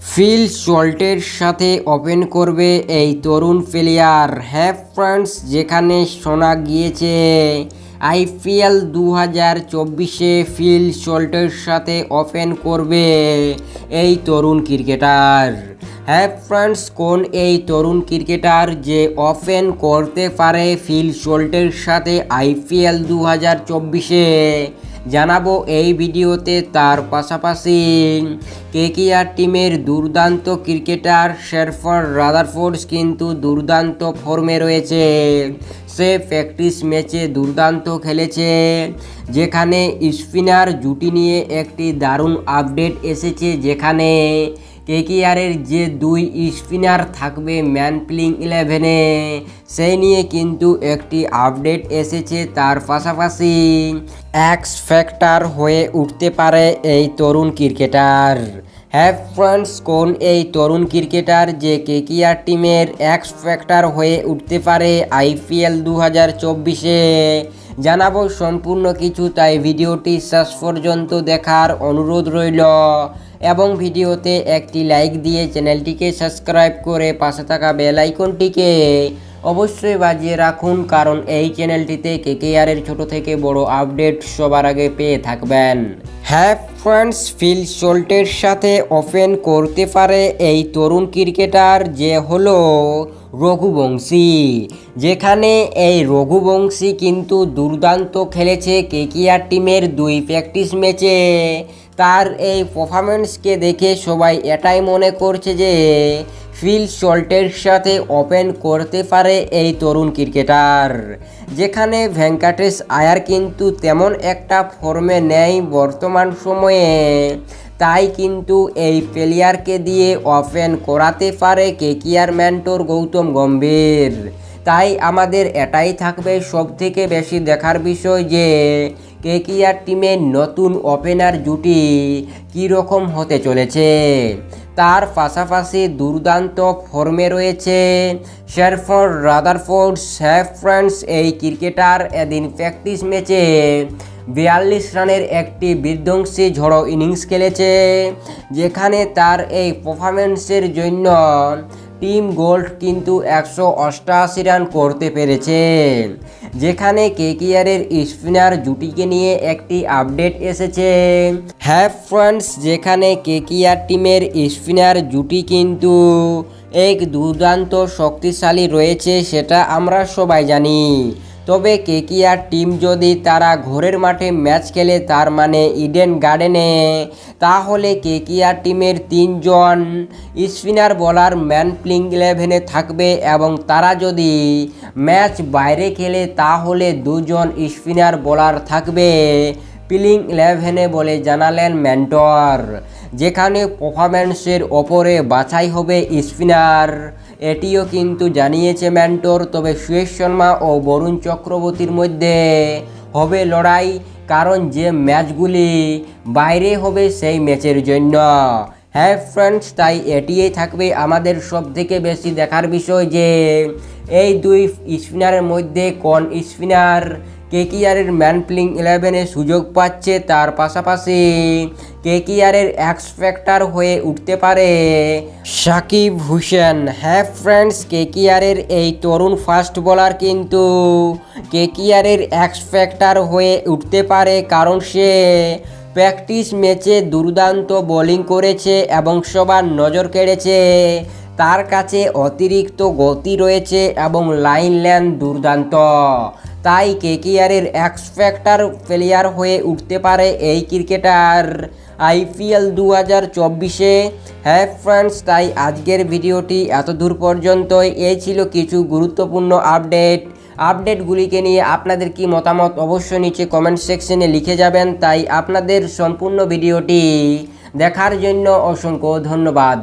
Feel সল্টের সাথে open করবে এই তরুণ প্লেয়ার। হ্যাঁ ফ্রেন্ডস, যেখানে শোনা গিয়েছে, আইপিএল দু হাজার চব্বিশে ফিল সল্টের সাথে ওপেন করবে এই তরুণ ক্রিকেটার। হ্যাঁ ফ্রেন্ডস, কোন এই তরুণ ক্রিকেটার যে ওপেন করতে পারে ফিল সল্টের সাথে আইপিএল দু হাজার চব্বিশে? জানাব এই ভিডিওতে। তার পাশাপাশি কেকিআর টিমের দুর্দান্ত ক্রিকেটার শেরফর রাদারফোর্ডস কিন্তু দুর্দান্ত ফর্মে রয়েছে। সে প্র্যাকটিস ম্যাচে দুর্দান্ত খেলেছে, যেখানে স্পিনার জুটি নিয়ে একটি দারুণ আপডেট এসেছে যেখানে কেকিআরের যে দুই স্পিনার থাকবে ম্যান প্লিং ইলেভেনে, সেই নিয়ে কিন্তু একটি আপডেট এসেছে তার পাশাপাশি এক্স ফ্যাক্টর হয়ে উঠতে পারে এই তরুণ ক্রিকেটার। হ্যাভ ফ্রেন্ডস কোন এই তরুণ ক্রিকেটার যে কেকিআর টিমের এক্স ফ্যাক্টর হয়ে উঠতে পারে আইপিএল দু হাজার চব্বিশে? জানাব সম্পূর্ণ কিছু, তাই ভিডিওটি শেষ পর্যন্ত দেখার অনুরোধ রইল। এবং ভিডিওতে একটি লাইক দিয়ে চ্যানেলটিকে সাবস্ক্রাইব করে পাশে থাকা বেল আইকনটিকে অবশ্যই বাজিয়ে রাখুন, কারণ এই চ্যানেলটিতে কেকেআরের ছোট থেকে বড় আপডেট সবার আগে পেয়ে থাকবেন। হ্যাঁ ফ্রেন্ডস ফিল সোল্টের সাথে ওপেন করতে পারে এই তরুণ ক্রিকেটার যে হলো রঘুবংশী। যেখানে এই রঘুবংশী কিন্তু দুর্দান্ত খেলেছে কেকিআর টিমের দুই প্র্যাকটিস ম্যাচে। তার এই পারফরমেন্সকে দেখে সবাই এটাই মনে করছে যে ফিল সল্টের সাথে ওপেন করতে পারে এই তরুণ ক্রিকেটার। যেখানে ভেঙ্কাটেশ আয়ার কিন্তু তেমন একটা ফর্মে নেই বর্তমান সময়ে। তাই কিন্তু এই প্লেয়ারকে দিয়ে ওপেন করাতে পারে কেকিআর ম্যান্টোর গৌতম গম্ভীর। তাই আমাদের এটাই থাকবে সব থেকে বেশি দেখার বিষয় যে, কেকিআর টিমের নতুন ওপেনার জুটি কীরকম হতে চলেছে? তার পাশাপাশি দুর্দান্ত ফর্মে রয়েছে শেরফর রাদারফোর্ড, স্যাফ ফ্রান্স, এই ক্রিকেটার এদিন প্র্যাকটিস ম্যাচে বিয়াল্লিশ রানের একটি বিধ্বংসী ঝড়ো ইনিংস খেলেছে, যেখানে তার এই পারফরমেন্সের জন্য টিম গোল্ড কিন্তু একশো অষ্টআশি রান করতে পেরেছে। যেখানে কেকিআরের স্পিনার জুটিকে নিয়ে একটি আপডেট এসেছে। হ্যাঁ ফ্রেন্ডস, যেখানে কেকিআর টিমের স্পিনার জুটি কিন্তু এক দুর্দান্ত শক্তিশালী রয়েছে, সেটা আমরা সবাই জানি। তবে কেকিআর টিম যদি তারা ঘরের মাঠে ম্যাচ খেলে তার মানে ইডেন গার্ডেনে। তাহলে কেকিআর টিমের তিনজন স্পিনার বলার ম্যান প্লিং ইলেভেনে থাকবে এবং তারা যদি ম্যাচ বাইরে খেলে তাহলে দুজন স্পিনার বলার থাকবে প্লিং ইলেভেনে বলে জানালেন মেন্টর যেখানে পারফরম্যান্সের ওপরে বাছাই হবে স্পিনার। এটিও কিন্তু জানিয়েছে ম্যান্টোর। তবে সুয়েশ শর্মা ও বরুণ চক্রবর্তীর মধ্যে হবে লড়াই, কারণ যে ম্যাচগুলি বাইরে হবে সেই ম্যাচের জন্য। হ্যাঁ ফ্রেন্ডস, তাই এটিই থাকবে আমাদের সব থেকে বেশি দেখার বিষয় যে, এই দুই স্পিনারের মধ্যে কোন স্পিনার কেকিআরের ম্যান প্লিং ইলেভেনে সুযোগ পাচ্ছে, তার পাশাপাশি কেকিআরের এক্স ফ্যাক্টর হয়ে উঠতে পারে। সাকিব হুসেন হ্যাঁ ফ্রেন্ডস, কেকিআরের এই তরুণ ফাস্ট বোলার কিন্তু কেকিআরের এক্স ফ্যাক্টর হয়ে উঠতে পারে কারণ সে প্র্যাকটিস ম্যাচে দুর্দান্ত বোলিং করেছে এবং সবার নজর কেড়েছে। তার কাছে অতিরিক্ত গতি রয়েছে এবং লাইন ল্যান দুর্দান্ত। তাই কেকিআরের এক্স ফ্যাক্টর প্লেয়ার হয়ে উঠতে পারে এই ক্রিকেটার। আইপিএল দু হাজার চব্বিশে হ্যাঁ ফ্রেন্ডস, তাই আজকের ভিডিওটি এত দূর পর্যন্তই। এই ছিল কিছু গুরুত্বপূর্ণ আপডেট। আপডেটগুলিকে নিয়ে আপনাদের কি মতামত অবশ্যই নিচে কমেন্ট সেকশনে লিখে যাবেন। তাই আপনাদের সম্পূর্ণ ভিডিওটি দেখার জন্য অসংখ্য ধন্যবাদ।